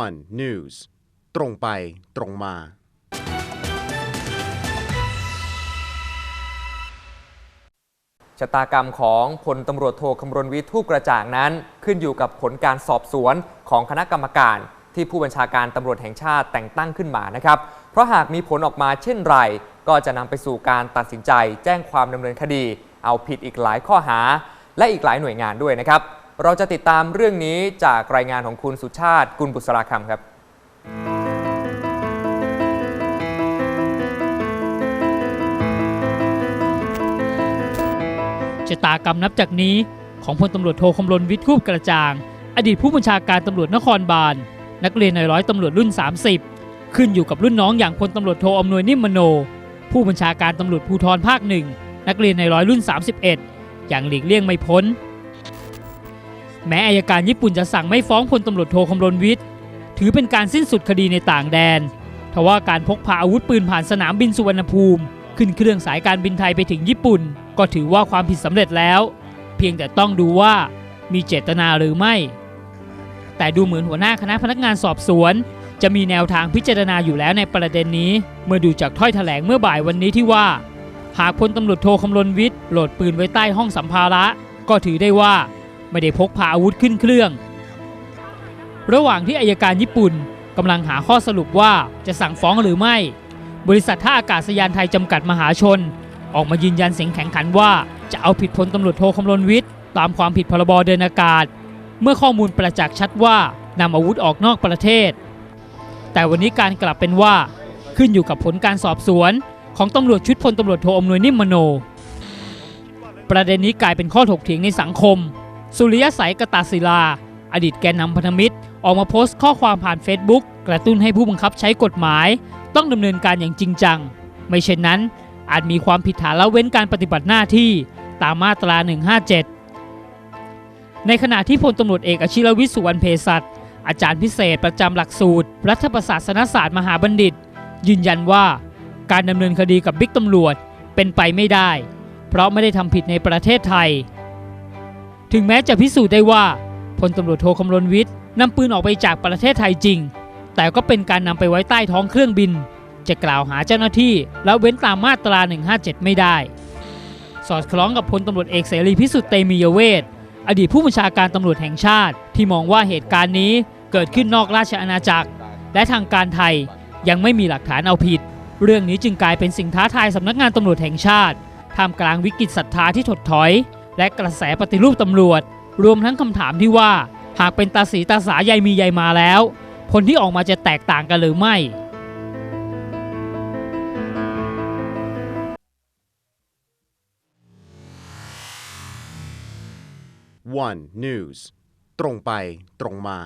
one news ตรงไปตรงมา ชะตากรรมของพลตำรวจโทคำรณวิทย์ทูปกระจ่างนั้น ขึ้นอยู่กับผลการสอบสวนของคณะกรรมการ ที่ผู้บัญชาการตำรวจแห่งชาติแต่งตั้งขึ้นมานะครับ เพราะหากมีผลออกมาเช่นไร ก็จะนำไปสู่การตัดสินใจ แจ้งความดำเนินคดี เอาผิดอีกหลายข้อหา และอีกหลายหน่วยงานด้วยนะครับ เราจะติดตามเรื่องนี้จากรายงานของคุณสุชาติกุลบุษราคำครับ ชะตากรรมนับจากนี้ของพลตำรวจโทคำรณวิทย์คูบกระจ่าง อดีตผู้บัญชาการตำรวจนครบาล นักเรียนในร้อยตำรวจรุ่น 30 ขึ้นอยู่กับรุ่นน้องอย่างพลตำรวจโทอำนวยนิมมโน ผู้บัญชาการตำรวจภูธรภาคหนึ่งนักเรียนในร้อยรุ่น 31 อย่างหลีกเลี่ยงไม่พ้น แม้อายการญี่ปุ่นจะสั่งไม่ฟ้องพลตำรวจโทคำรณวิทย์ ถือเป็นการสิ้นสุดคดีในต่างแดนทว่าการพกพาอาวุธปืนผ่านสนามบินสุวรรณภูมิ ขึ้นเครื่องสายการบินไทยไปถึงญี่ปุ่น ก็ถือว่าความผิดสำเร็จแล้ว เพียงแต่ต้องดูว่ามีเจตนาหรือไม่ แต่ดูเหมือนหัวหน้าคณะพนักงานสอบสวน จะมีแนวทางพิจารณาอยู่แล้วในประเด็นนี้ เมื่อดูจากถ้อยแถลงเมื่อบ่ายวันนี้ที่ว่า หากพลตำรวจโทคำรณวิทย์โหลดปืนไว้ใต้ห้องสัมภาระ ก็ถือได้ว่า ไม่ได้พกพาอาวุธขึ้นเครื่อง ระหว่างที่อายการญี่ปุ่นกำลังหาข้อสรุปว่าจะสั่งฟ้องหรือไม่ บริษัทท่าอากาศยานไทยจำกัดมหาชน ออกมายืนยันเสียงแข็งขันว่า จะเอาผิดพลตำรวจโทคำรณวิทย์ ตามความผิดพรบเดินอากาศ เมื่อข้อมูลประจักษ์ชัดว่านำอาวุธออกนอกประเทศ แต่วันนี้การกลับเป็นว่าขึ้นอยู่กับผลการสอบสวน ของตำรวจชุดพลตำรวจโทอำนวยนิมมโน ประเด็นนี้กลายเป็นข้อถกเถียงในสังคม สุริยสัยกตาศิลา อดีตแกนนำพันธมิตร ออกมาโพสต์ข้อความผ่าน Facebook กระตุ้นให้ผู้บังคับใช้กฎหมาย ต้องดำเนินการอย่างจริงจัง ไม่เช่นนั้น อาจมีความผิดฐานละเว้นการปฏิบัติหน้าที่ตามมาตรา 157 ในขณะที่พลตำรวจเอกอชิรวิสุวรรณเภสัชอาจารย์พิเศษประจำหลักสูตร รัฐประศาสนศาสตร์มหาบัณฑิต ยืนยันว่าการดำเนินคดีกับบิ๊กตำรวจเป็นไปไม่ได้ เพราะไม่ได้ทำผิดในประเทศไทย ถึงแม้จะพิสูจน์ได้ว่าพลตำรวจโทคำรณวิทย์นำปืนออกไปจากประเทศไทยจริง แต่ก็เป็นการนำไปไว้ใต้ท้องเครื่องบิน จะกล่าวหาเจ้าหน้าที่แล้วเว้นตามมาตรา 157 ไม่ได้ สอดคล้องกับพลตำรวจเอกเสรีพิสุทธิ์เตมียเวทอดีตผู้บัญชาการตำรวจแห่งชาติ ที่มองว่าเหตุการณ์นี้เกิดขึ้นนอกราชอาณาจักร และทางการไทยยังไม่มีหลักฐานเอาผิด เรื่องนี้จึงกลายเป็นสิ่งท้าทายสำนักงานตำรวจแห่งชาติท่ามกลางวิกฤตศรัทธาที่ถดถอย และกระแสปฏิรูปตำรวจ รวมทั้งคำถามที่ว่า หากเป็นตาสีตาสายายมียายมาแล้ว ผลที่ออกมาจะแตกต่างกันหรือไม่ one news ตรงไปตรงมา